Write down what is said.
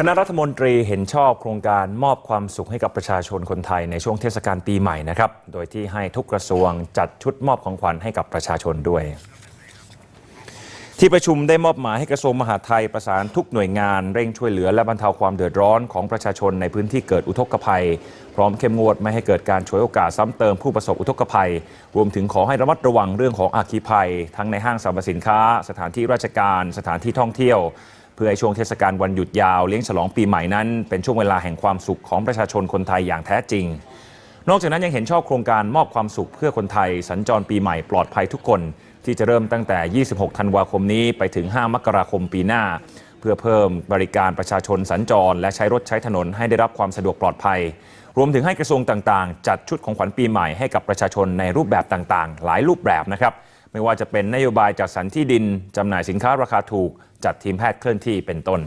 คณะรัฐมนตรีเห็นชอบโครงการมอบความสุขให้กับประชาชนคนไทยในช่วงเทศกาลปีใหม่นะครับ โดยที่ให้ทุกกระทรวงจัดชุดมอบของขวัญให้กับประชาชนด้วย ที่ประชุมได้มอบหมายให้กระทรวงมหาดไทยประสานทุกหน่วยงานเร่งช่วยเหลือและบรรเทาความเดือดร้อนของประชาชนในพื้นที่เกิดอุทกภัย พร้อมเข้มงวดไม่ให้เกิดการฉวยโอกาสซ้ำเติมผู้ประสบอุทกภัย รวมถึงขอให้ระมัดระวังเรื่องของอาคีภัย ทั้งในห้างสรรพสินค้า สถานที่ราชการ สถานที่ท่องเที่ยว เพื่อให้ช่วงเทศกาลวันหยุดยาวเลี้ยงฉลองปีใหม่นั้น เป็นช่วงเวลาแห่งความสุขของประชาชนคนไทยอย่างแท้จริง นอกจากนั้นยังเห็นชอบโครงการมอบความสุขเพื่อคนไทยสัญจรปีใหม่ปลอดภัยทุกคน ที่จะเริ่มตั้งแต่ 26 ธันวาคมนี้ไปถึง 5 มกราคมปีหน้า เพื่อเพิ่มบริการประชาชนสัญจร และใช้รถใช้ถนนให้ได้รับความสะดวกปลอดภัย รวมถึงให้กระทรวงต่างๆ จัดชุดของขวัญปีใหม่ให้กับประชาชนในรูปแบบต่างๆ หลายรูปแบบนะครับ ไม่ว่าจะเป็นนโยบายจัดสรรที่ดินจำหน่ายสินค้าราคาถูก จัดทีมแพทย์เคลื่อนที่เป็นต้น